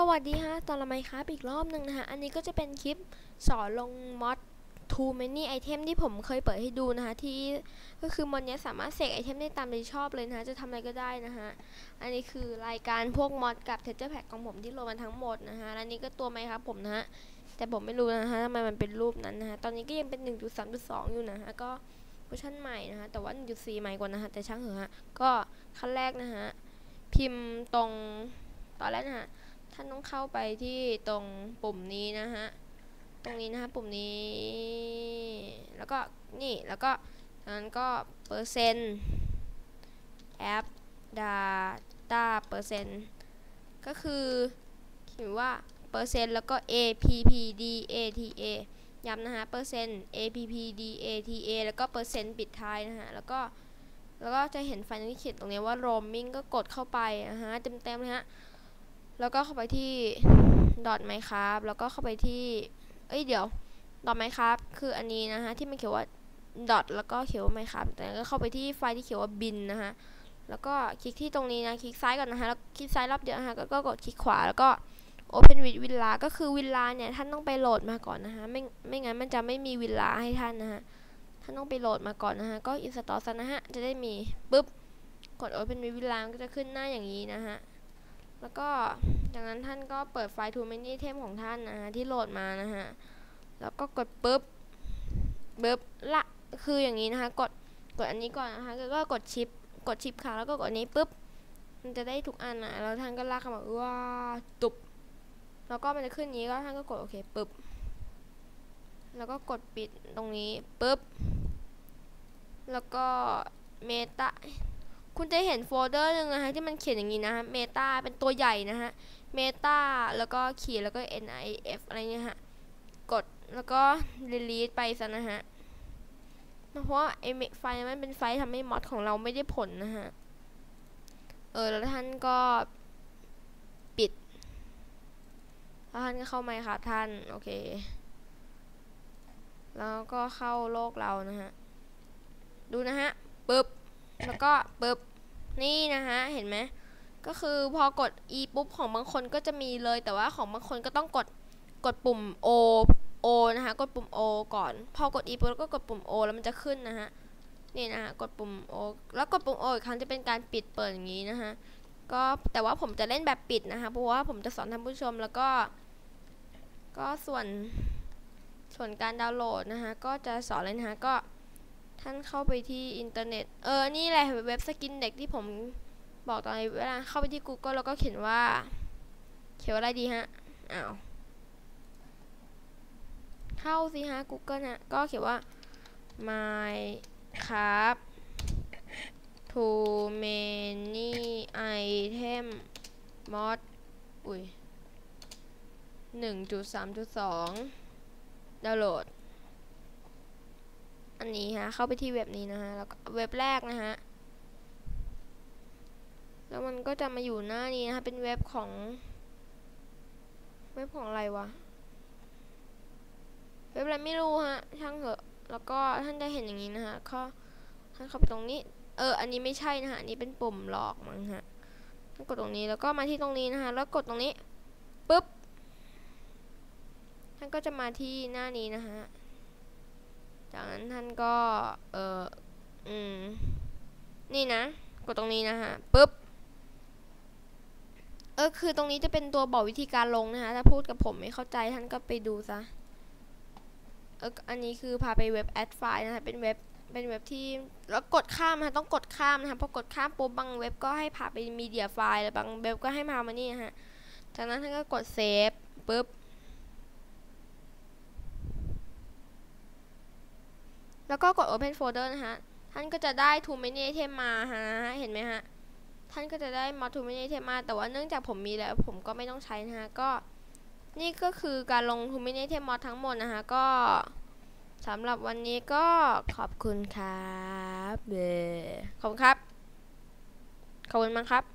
สวัสดีฮะ ตอนละไมครับอีกรอบหนึ่งนะฮะ อันนี้ก็จะเป็นคลิปสอนลงมอด too many item ที่ผมเคยเปิดให้ดูนะคะที่ก็คือมอดเนี้ยสามารถเสกไอเทมได้ตามใจชอบเลยนะฮะจะทำอะไรก็ได้นะฮะอันนี้คือรายการพวกมอดกับเทเจอร์แพ็ของผมที่โหลดมาทั้งหมดนะฮะและนี่ก็ตัวไหมครับผมนะฮะแต่ผมไม่รู้นะฮะทำไมมันเป็นรูปนั้นนะฮะตอนนี้ก็ยังเป็น 1.3.2 อยู่นะฮะก็เวอร์ชันใหม่นะฮะแต่ว่า 1.4 ใหม่กว่านะฮะแต่ช่างเหอะฮะก็ขั้นแรกนะฮะพิมพ์ตรงตอนแรกนะฮะ ท่านต้องเข้าไปที่ตรงปุ่มนี้นะฮะ ตรงนี้นะฮะปุ่มนี้ แล้วก็นี่แล้วก็จากนั้นก็เปอร์เซ็นต์แอปดาต้าเปอร์เซ็นต์ก็คือเขียนว่าเปอร์เซ็นต์แล้วก็ a p p d a t a ย้ำนะฮะเปอร์เซ็นต์ a p p d a t a แล้วก็เปอร์เซ็นต์ปิดท้ายนะฮะ แล้วก็ แล้วก็จะเห็นไฟล์ที่เขียนตรงนี้ว่า roaming ก็กดเข้าไปนะฮะเต็มๆเลยฮะ แล้วก็เข้าไปที่ dot m y c r a f t แล้วก็เข้าไปที่ เอ้ยเดี๋ยว dot m y c r a f t คืออันนี้นะฮะที่มันเขียนว่า dot แล้วก็เขียนว่า m y c r a f t แต่ก็เข้าไปที่ไฟล์ที่เขียนว่า bin นะฮะแล้วก็คลิกที่ตรงนี้นะ คลิกซ้ายก่อนนะฮะแล้วคลิกซ้ายรอบเดียวนะฮะก็กดคลิกขวาแล้วก็ open with villa ก็คือ villa เนี่ย ท่านต้องไปโหลดมาก่อนนะฮะไม่ไม่งั้นมันจะไม่มี villa ให้ท่านนะฮะท่านต้องไปโหลดมาก่อนนะฮะก็ install ซะนะฮะ จะได้มีปุ๊บ กด open with villa ก็จะขึ้นหน้าอย่างนี้นะฮะ แล้วก็จากนั้นท่านก็เปิดไฟล์ too many item ของท่านนะฮะที่โหลดมานะฮะ แล้วก็กดปุ๊บปุ๊บละคืออย่างนี้นะคะ กดกดอันนี้ก่อนนะคะแล้วก็กดชิป กดชิปค่ะแล้วก็กดนี้ปุ๊บมันจะได้ทุกอันนะแล้วท่านก็ลากเข้ามาว้าตุบแล้วก็มันจะขึ้นนี้ก็ท่านก็กดโอเคปุ๊บแล้วก็กดปิดตรงนี้ปุ๊บแล้วก็เมตา คุณจะเห็นโฟลเดอร์หนึ่งนะฮะที่มันเขียนอย่างนี้นะฮะเมตาเป็นตัวใหญ่นะฮะเมตาแล้วก็ขีดแล้วก็ nif อะไรเงี้ยฮะ กดแล้วก็ delete ไปซะนะฮะ เพราะว่าไอไฟล์มันเป็นไฟล์ทำให้มอดของเราไม่ได้ผลนะฮะ เออ แล้วท่านก็ปิด แล้วท่านก็เข้ามาครับท่าน โอเค แล้วก็เข้าโลกเรานะฮะ ดูนะฮะปึ๊บ แล้วก็ปึ๊บนี่นะฮะเห็นไหมก็คือพอกด e ปุ๊บของบางคนก็จะมีเลย แต่ว่าของบางคนก็ต้องกดกดปุ่ม o o นะคะกดปุ่ม o ก่อน พอกด e ปุ๊บแล้วก็กดปุ่ม o แล้วมันจะขึ้นนะฮะนี่นะฮะกดปุ่ม o แล้วกดปุ่ม o อีกครั้งจะเป็นการปิดเปิดอย่างนี้นะฮะก็แต่ว่าผมจะเล่นแบบปิดนะคะเพราะว่าผมจะสอนท่านผู้ชมแล้วก็ ก็ส่วนส่วนการดาวน์โหลดนะคะก็จะสอนเลยนะคะก็ ท่านเข้าไปที่อินเทอร์เน็ต เออ นี่แหละเว็บสกินเด็กที่ผมบอกตอนเวลาเข้าไปที่ Google แล้วก็เขียนว่า เขียนว่าอะไรดีฮะ อ้าว เข้าสิฮะ Google ฮะ ก็เขียนว่า my ครับ too many item mod อุ้ยหนึ่งจุดสามจุดสองดาวน์โหลด อันนี้ฮะ เข้าไปที่เว็บนี้นะฮะ แล้วเว็บแรกนะฮะ แล้วมันก็จะมาอยู่หน้านี้นะคะเป็นเว็บของ เว็บของอะไรวะ เว็บอะไรไม่รู้ฮะ ช่างเถอะ แล้วก็ท่านจะเห็นอย่างนี้นะฮะเขาท่านเข้าไปตรงนี้ เออ อันนี้ไม่ใช่นะฮะ อันนี้เป็นปุ่มหลอกมั้งฮะท่านกดตรงนี้ แล้วก็มาที่ตรงนี้นะฮะ แล้วกดตรงนี้ ปุ๊บ ท่านก็จะมาที่หน้านี้นะฮะ จากนั้นท่านก็เอออืมนี่นะ กดตรงนี้นะฮะปุ๊บเออคือตรงนี้จะเป็นตัวบอกวิธีการลงนะคะถ้าพูดกับผมไม่เข้าใจท่านก็ไปดูซะเอออันนี้คือพาไปเว็บแอดไฟล์นะคะเป็นเว็บเป็นเว็บที่แล้วกดข้ามนะคะต้องกดข้ามนะคะพอกดข้ามปุ๊บบางเว็บก็ให้พาไปมีเดียไฟล์แล้วบางเว็บก็ให้มามานี่นะฮะจากนั้นท่านก็กดเซฟปุ๊บ แล้วก็กด Open Folder นะฮะ ท่านก็จะได้ Too Many Item มาฮะ เห็นไหมฮะ ท่านก็จะได้ Mod Too Many Item มา แต่ว่าเนื่องจากผมมีแล้วผมก็ไม่ต้องใช้นะฮะ ก็นี่ก็คือการลง Too Many Item Mod ทั้งหมดนะฮะ ก็สำหรับวันนี้ก็ขอบคุณครับเบขอบคุณครับ ขอบคุณมากครับ